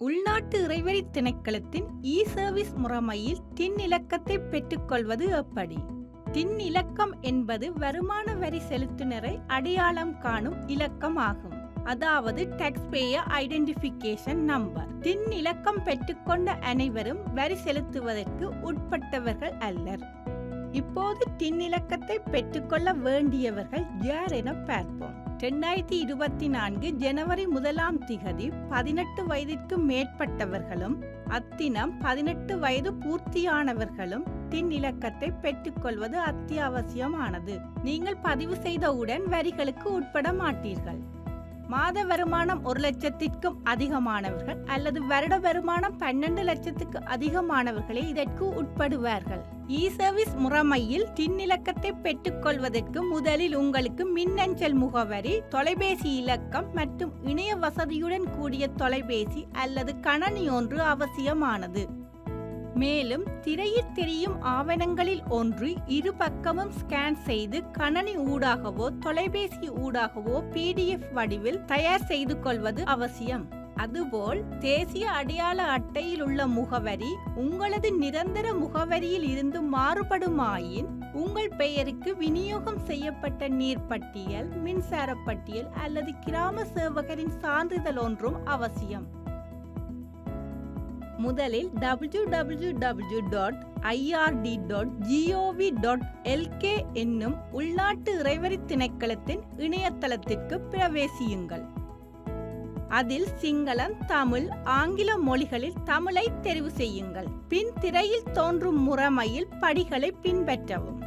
உள்நாட்டு இறைவரி திணைக்களத்தின் இ சர்வீஸ் முறைமையில் தின் இலக்கத்தை பெற்றுக்கொள்வது எப்படி? தின் இலக்கம் என்பது வருமான வரி செலுத்துனரை அடையாளம் காணும் இலக்கம் ஆகும். அதாவது டாக்ஸ்பேயர் ஐடென்டிஃபிகேஷன் நம்பர் தின் இலக்கம் பெற்றுக்கொண்ட அனைவரும் வரி செலுத்துவதற்கு உட்பட்டவர்கள் அல்லர். இப்போது தின்னிலக்கத்தை பெற்றுக்கொள்ள வேண்டியவர்கள் யார் என பார்ப்போம். ரெண்டாயிரத்தி இருபத்தி நான்கு ஜனவரி முதலாம் திகதி பதினெட்டு வயதிற்கு மேற்பட்டவர்களும் அத்தினம் பதினெட்டு வயது பூர்த்தியானவர்களும் தின் இலக்கத்தை பெற்றுக்கொள்வது அத்தியாவசியமானது. நீங்கள் பதிவு செய்தவுடன் வரிகளுக்கு உட்பட மாட்டீர்கள். மாத வருமானம் ஒரு லட்சத்திற்கும் அதிகமானவர்கள் அல்லது வருட வருமானம் பன்னெண்டு லட்சத்துக்கு அதிகமானவர்களே இதற்கு உட்படுவார்கள். இ சர்வீஸ் முறைமையில் தின்னிலக்கத்தை பெற்றுக்கொள்வதற்கு முதலில் உங்களுக்கு மின்னஞ்சல் முகவரி தொலைபேசி இலக்கம் மற்றும் இணைய வசதியுடன் கூடிய தொலைபேசி அல்லது கணனி ஒன்று அவசியமானது. மேலும் திரையில் தெரியும் ஆவணங்களில் ஒன்று இரு பக்கமும் ஸ்கேன் செய்து கணனி ஊடாகவோ தொலைபேசி ஊடாகவோ பிடிஎஃப் வடிவில் தயார் செய்து கொள்வது அவசியம். அதுபோல் தேசிய அடையாள அட்டையில் உள்ள முகவரி உங்களது நிரந்தர முகவரியில் இருந்து மாறுபடுமாயின் உங்கள் பெயருக்கு விநியோகம் செய்யப்பட்ட நீர் பட்டியல் மின்சார பட்டியல் அல்லது கிராம சேவகரின் சான்றிதழ் ஒன்றும் அவசியம். முதலில் W W W dot IRD dot GOV dot LK என்னும் உள்நாட்டு இறைவரி திணைக்களத்தின் இணையதளத்திற்கு பிரவேசியுங்கள். அதில் சிங்களம் தமிழ் ஆங்கில மொழிகளில் தமிழை தெரிவு செய்யுங்கள். பின் திரையில் தோன்றும் முறைமையில் படிகளை பின்பற்றவும்.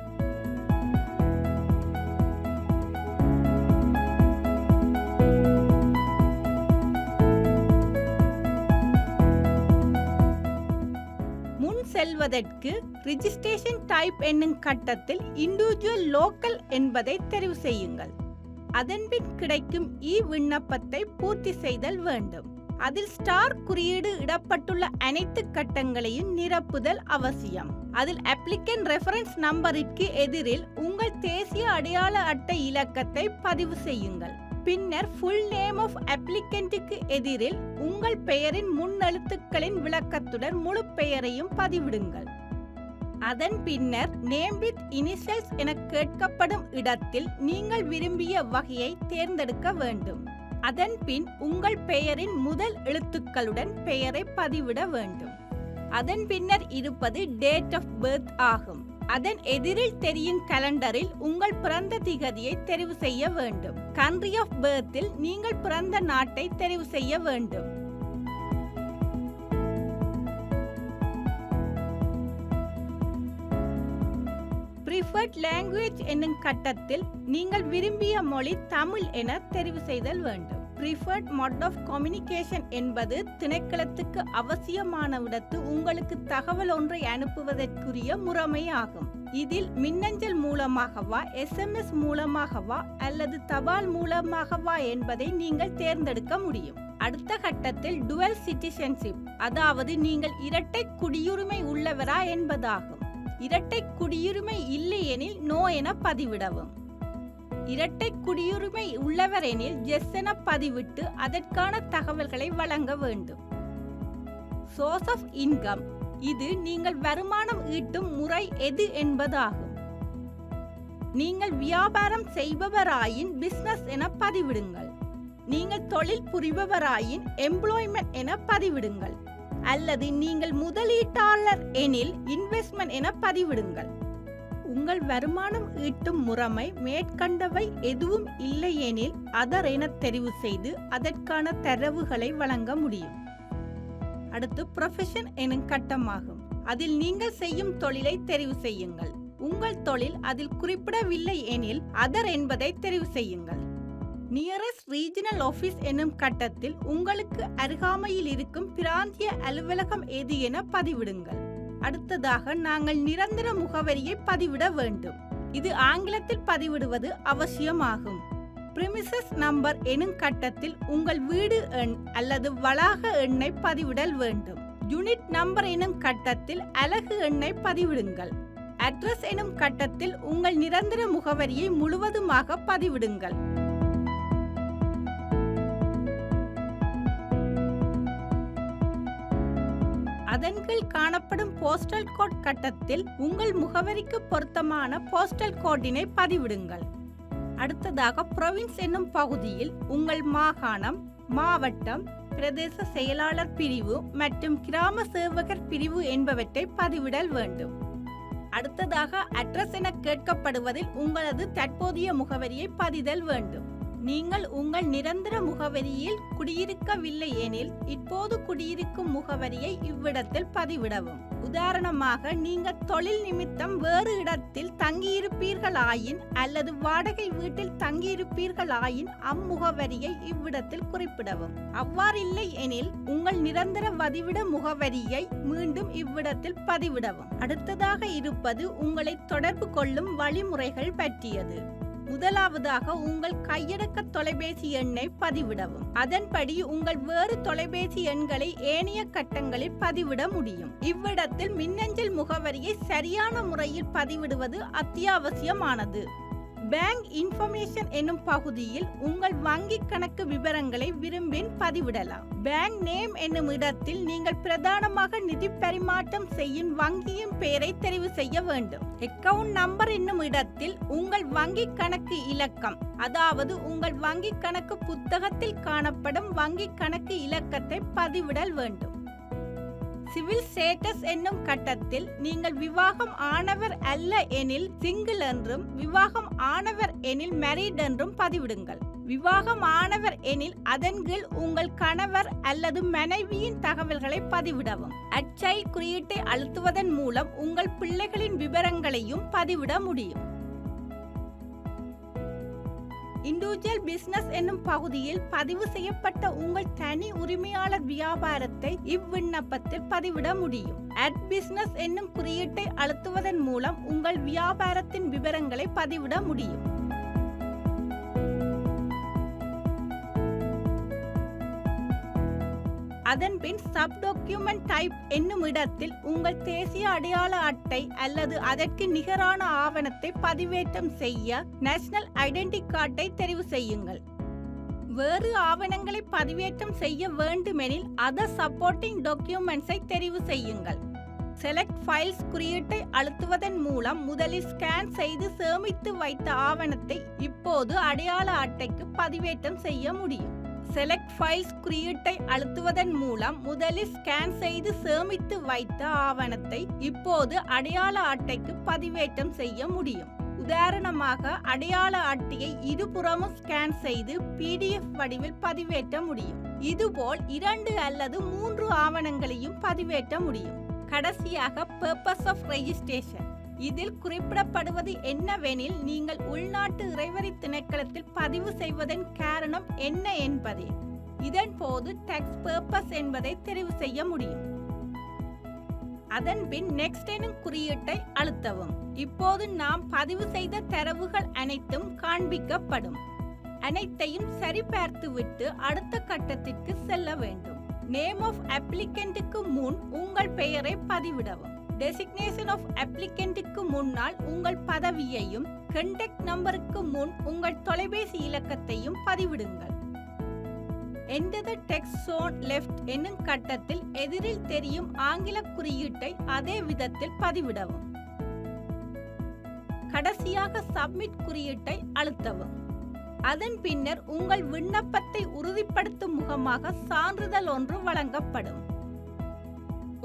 முன் செல்வதற்கு ரிஜிஸ்ட்ரேஷன் டைப் என்னும் கட்டத்தில் இண்டிவிஜுவல் லோக்கல் என்பதை தெரிவு செய்யுங்கள். அதன்பின் கிடைக்கும் இ விண்ணப்பத்தை பூர்த்தி செய்தல் வேண்டும். அதில் ஸ்டார் குறியீடு இடப்பட்டுள்ள அனைத்து கட்டங்களையும் நிரப்புதல் அவசியம். அதில் அப்ளிகன் ரெஃபரன்ஸ் நம்பரிற்கு எதிரில் உங்கள் தேசிய அடையாள அட்டை இலக்கத்தை பதிவு செய்யுங்கள். பின்னர் ஃபுல் நேம் ஆஃப் அப்ளிகண்ட்டுக்கு எதிரில் உங்கள் பெயரின் முன்னெழுத்துக்களின் விளக்கத்துடன் முழு பெயரையும் பதிவிடுங்கள். அதன் பின்னர் நேம் வித் இனிஷியல்ஸ் என கேட்கப்படும் இடத்தில் நீங்கள் விரும்பிய வகையை தேர்ந்தெடுக்க வேண்டும். அதன்பின் உங்கள் பெயரின் முதல் எழுத்துக்களுடன் பெயரை பதிவிட வேண்டும். அதன் பின்னர் இருப்பது டேட் ஆஃப் பர்த் ஆகும். அதன் எதிரில் தெரியும் கலண்டரில் உங்கள் பிறந்த திகதியை தெரிவு செய்ய வேண்டும். கண்ட்ரி ஆஃப் பர்த்தில் நீங்கள் பிறந்த நாட்டை தெரிவு செய்ய வேண்டும். ப்ரிஃபர்ட் லாங்குவேஜ் என்னும் கட்டத்தில் நீங்கள் விரும்பிய மொழி தமிழ் என தெரிவு செய்தல் வேண்டும். ப்ரிஃபர்ட் மோட் ஆஃப் கம்யூனிகேஷன் என்பது திணைக்களத்துக்கு அவசியமான விடத்து உங்களுக்கு தகவல் ஒன்றை அனுப்புவதற்குரிய முறைமையாகும் இதில் மின்னஞ்சல் மூலமாகவா எஸ்எம்எஸ் மூலமாகவா அல்லது தபால் மூலமாகவா என்பதை நீங்கள் தேர்ந்தெடுக்க முடியும். அடுத்த கட்டத்தில் டுவல் சிட்டிசன்ஷிப் அதாவது நீங்கள் இரட்டை குடியுரிமை உள்ளவரா என்பதாகும். இரட்டை குடியுரிமை இல்லையெனில் நோ என பதிவிடவும். இரட்டை குடியுரிமை உள்ளவர் எனில் எஸ் என பதிவிட்டு அதற்கான தகவல்களை வழங்க வேண்டும். சோர்ஸ் ஆஃப் இன்கம் இது நீங்கள் வருமானம் ஈட்டும் முறை எது என்பதாகும். நீங்கள் வியாபாரம் செய்பவராயின் பிசினஸ் என பதிவிடுங்கள். நீங்கள் தொழில் புரிபவராயின் எம்ப்ளாய்மெண்ட் என பதிவிடுங்கள். அல்லது நீங்கள் முதலீட்டாளர் எனில் இன்வெஸ்ட்மெண்ட் என பதிவிடுங்கள். உங்கள் வருமானம் ஈட்டும் முறைமை மேற்கண்டவை எதுவும் இல்லையெனில் அதர் என தெரிவு செய்து அதற்கான தரவுகளை வழங்க முடியும். அடுத்து ப்ரொஃபஷன் எனும் கட்டமாகும். அதில் நீங்கள் செய்யும் தொழிலை தெரிவு செய்யுங்கள். உங்கள் தொழில் அதில் குறிப்பிடவில்லை எனில் அதர் என்பதை தெரிவு செய்யுங்கள். நியரஸ்ட் ரீஜனல் ஆஃபீஸ் என்னும் கட்டத்தில் உங்களுக்கு அருகாமையில் இருக்கும் பிராந்திய அலுவலகம் எது என பதிவிடுங்கள். அடுத்ததாக நாங்கள் நிரந்தர முகவரியை பதிவிட வேண்டும். இது ஆங்கிலத்தில் பதிவிடுவது அவசியமாகும். பிரிமிசஸ் நம்பர் எனும் கட்டத்தில் உங்கள் வீடு எண் அல்லது வளாக எண்ணை பதிவிடல் வேண்டும். யூனிட் நம்பர் எனும் கட்டத்தில் அலகு எண்ணை பதிவிடுங்கள். அட்ரஸ் எனும் கட்டத்தில் உங்கள் நிரந்தர முகவரியை முழுவதுமாக பதிவிடுங்கள். அதன் கீழ் காணப்படும் போஸ்டல் கோட் கட்டத்தில் உங்கள் முகவரிக்கு பொருத்தமான போஸ்டல் கோட்டினை பதிவிடுங்கள். அடுத்ததாக புரொவின்ஸ் என்னும் பகுதியில் உங்கள் மாகாணம் மாவட்டம் பிரதேச செயலாளர் பிரிவு மற்றும் கிராம சேவகர் பிரிவு என்பவற்றை பதிவிடல் வேண்டும். அடுத்ததாக அட்ரஸ் என கேட்கப்படுவதில் உங்களது தற்போதைய முகவரியை பதிதல் வேண்டும். நீங்கள் உங்கள் நிரந்தர முகவரியில் குடியிருக்கவில்லை எனில் இப்போது குடியிருக்கும் முகவரியை இவ்விடத்தில் பதிவிடவும். உதாரணமாக நீங்கள் தொழில் நிமித்தம் வேறு இடத்தில் தங்கியிருப்பீர்களாயின் அல்லது வாடகை வீட்டில் தங்கியிருப்பீர்களாயின் அம்முகவரியை இவ்விடத்தில் குறிப்பிடவும். அவ்வாறில்லை எனில் உங்கள் நிரந்தர வதிவிட முகவரியை மீண்டும் இவ்விடத்தில் பதிவிடவும். அடுத்ததாக இருப்பது உங்களை தொடர்பு கொள்ளும் வழிமுறைகள் பற்றியது. முதலாவதாக உங்கள் கையடக்க தொலைபேசி எண்ணை பதிவிடவும். அதன்படி உங்கள் வேறு தொலைபேசி எண்களை ஏனைய கட்டங்களில் பதிவிட முடியும். இவ்விடத்தில் மின்னஞ்சல் முகவரியை சரியான முறையில் பதிவிடுவது அத்தியாவசியமானது. பேங்க் இன்ஃபர்மேஷன் என்னும் பகுதியில் உங்கள் வங்கிக் கணக்கு விவரங்களை விரும்பின் பதிவிடலாம். பேங்க் நேம் என்னும் இடத்தில் நீங்கள் பிரதானமாக நிதி பரிமாற்றம் செய்யும் வங்கியின் பெயரை தெரிவு செய்ய வேண்டும். அக்கவுண்ட் நம்பர் என்னும் இடத்தில் உங்கள் வங்கிக் கணக்கு இலக்கம் அதாவது உங்கள் வங்கிக் கணக்கு புத்தகத்தில் காணப்படும் வங்கிக் கணக்கு இலக்கத்தை பதிவிடல் வேண்டும். சிவில் ஸ்டேட்டஸ் என்னும் கட்டத்தில் நீங்கள் விவாகம் ஆனவர் அல்ல எனில் சிங்கிள் என்றும் விவாகம் ஆனவர் எனில் மேரிட் என்றும் பதிவிடுங்கள். விவாகம் ஆனவர் எனில் அதன் கீழ் உங்கள் கணவர் அல்லது மனைவியின் தகவல்களை பதிவிடவும். அச்சைல் குறியீட்டை அழுத்துவதன் மூலம் உங்கள் பிள்ளைகளின் விவரங்களையும் பதிவிட முடியும். இண்டிவிஜுவல் பிசினஸ் என்னும் பகுதியில் பதிவு செய்யப்பட்ட உங்கள் தனி உரிமையாளர் வியாபாரத்தை இவ்விண்ணப்பத்தில் பதிவிட முடியும். அட் பிசினஸ் என்னும் குறியீட்டை அழுத்துவதன் மூலம் உங்கள் வியாபாரத்தின் விவரங்களை பதிவிட முடியும். அதன்பின் சப் டாக்குமெண்ட் டைப் என்னும் இடத்தில் உங்கள் தேசிய அடையாள அட்டை அல்லது அதற்கு நிகரான ஆவணத்தை பதிவேற்றம் செய்ய நேஷனல் ஐடென்டி கார்டை தெரிவு செய்யுங்கள். வேறு ஆவணங்களை பதிவேற்றம் செய்ய வேண்டுமெனில் அதர் சப்போர்ட்டிங் டாக்குமெண்ட்ஸை தெரிவு செய்யுங்கள். செலக்ட் ஃபைல்ஸ் குறியீட்டை அழுத்துவதன் மூலம் முதலில் ஸ்கேன் செய்து சேமித்து வைத்த ஆவணத்தை இப்போது அடையாள அட்டைக்கு பதிவேற்றம் செய்ய முடியும். செலக்ட் ஃபைல்ஸ் குறியீட்டை அழுத்துவதன் மூலம் முதலில் ஸ்கேன் செய்து சேமித்து வைத்த ஆவணத்தை இப்போது அடையாள அட்டைக்கு பதிவேற்றம் செய்ய முடியும். உதாரணமாக அடையாள அட்டையை இருபுறமும் ஸ்கேன் செய்து பிடிஎஃப் வடிவில் பதிவேற்ற முடியும். இதுபோல் இரண்டு அல்லது மூன்று ஆவணங்களையும் பதிவேற்ற முடியும். கடைசியாக பர்பஸ் ஆஃப் ரெஜிஸ்ட்ரேஷன் இதில் குறிப்பிடப்படுவது என்னவெனில் நீங்கள் உள்நாட்டு இறைவரி திணைக்களத்தில் பதிவு செய்வதன் காரணம் என்ன என்பதே. இதன் போது டெக்ஸ் பர்பஸ் என்பதை தெரிவு செய்ய முடியும். அதன் பின் நெக்ஸ்ட் எனும் குறியீட்டை அழுத்தவும். இப்போது நாம் பதிவு செய்த தரவுகள் அனைத்தும் காண்பிக்கப்படும். அனைத்தையும் சரிபார்த்துவிட்டு அடுத்த கட்டத்திற்கு செல்ல வேண்டும். நேம் ஆஃப் அப்ளிகண்ட்டுக்கு முன் உங்கள் பெயரை பதிவிடவும். டெசிக்னேஷன் ஆஃப் அப்ளிகண்ட்டுக்கு முன்னால் உங்கள் பதவியையும் கண்டக்ட் நம்பருக்கு முன் உங்கள் தொலைபேசி இலக்கத்தையும் பதிவிடுங்கள். எந்த டெக்ஸ்ட் சோன் லெஃப்ட் என்னும் கட்டத்தில் எதிரில் தெரியும் ஆங்கில குறியீட்டை அதே விதத்தில் பதிவிடவும். கடைசியாக சப்மிட் குறியீட்டை அழுத்தவும். அதன் பின்னர் உங்கள் விண்ணப்பத்தை உறுதிப்படுத்தும் முகமாக சான்றிதழ் ஒன்று வழங்கப்படும்.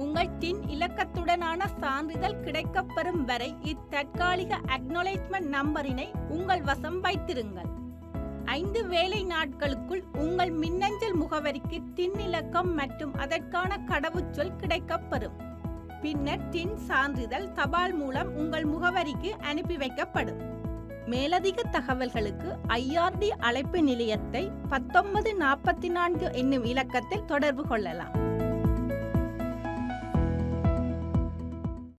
உங்கள் டின் இலக்கத்துடனான சான்றிதழ் கிடைக்கப்பெறும் வரை இத்தற்காலிக அக்னாலேஜ்மெண்ட் நம்பரினை உங்கள் வசம் வைத்திருங்கள். ஐந்து வேலை நாட்களுக்குள் உங்கள் மின்னஞ்சல் முகவரிக்கு டின் இலக்கம் மற்றும் அதற்கான கடவுச்சொல் கிடைக்கப்பெறும். பின்னர் டின் சான்றிதழ் தபால் மூலம் உங்கள் முகவரிக்கு அனுப்பி வைக்கப்படும். மேலதிக தகவல்களுக்கு ஐஆர்டி அழைப்பு நிலையத்தை பத்தொன்பது நாற்பத்தி நான்கு என்னும் இலக்கத்தில் தொடர்பு கொள்ளலாம்.